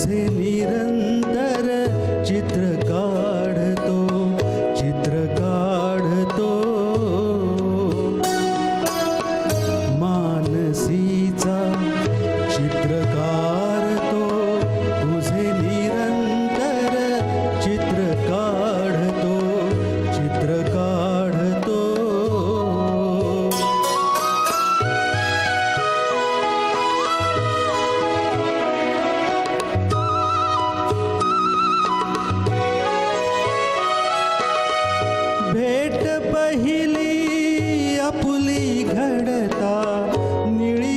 Say आपुली घडता निळी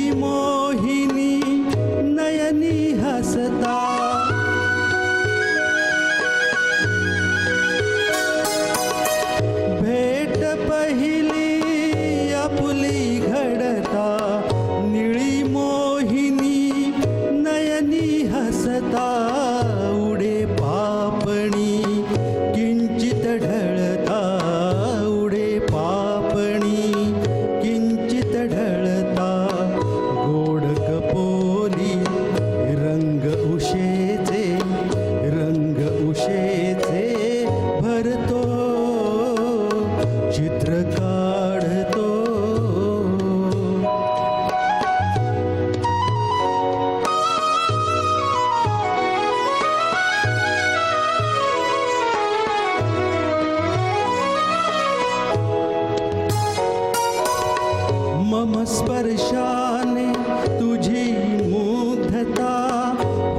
मम स्पर्शाने तुझी मुग्धता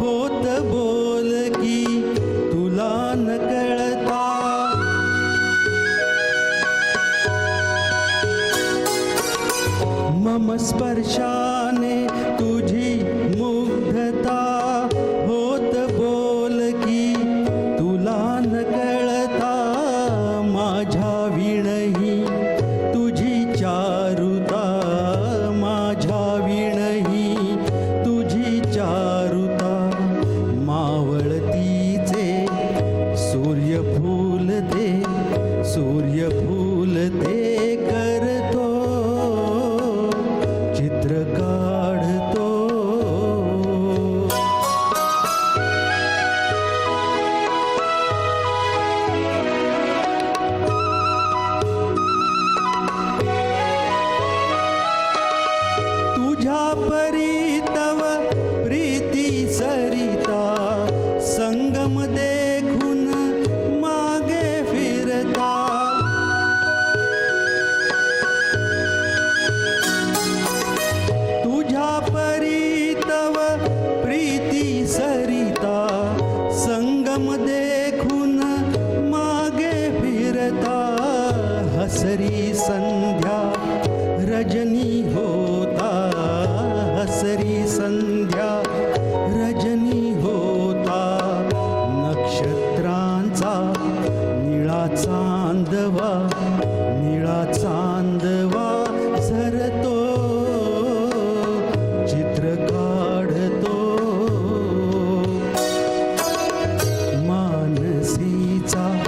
होत बोल की तुला न कळता मम स्पर्शाने तुझी तुझ्या परी तव प्रीत चांदण्याचा निळा चांदवा निळा चांदवा झरतो चित्र काढतो. मानसीचा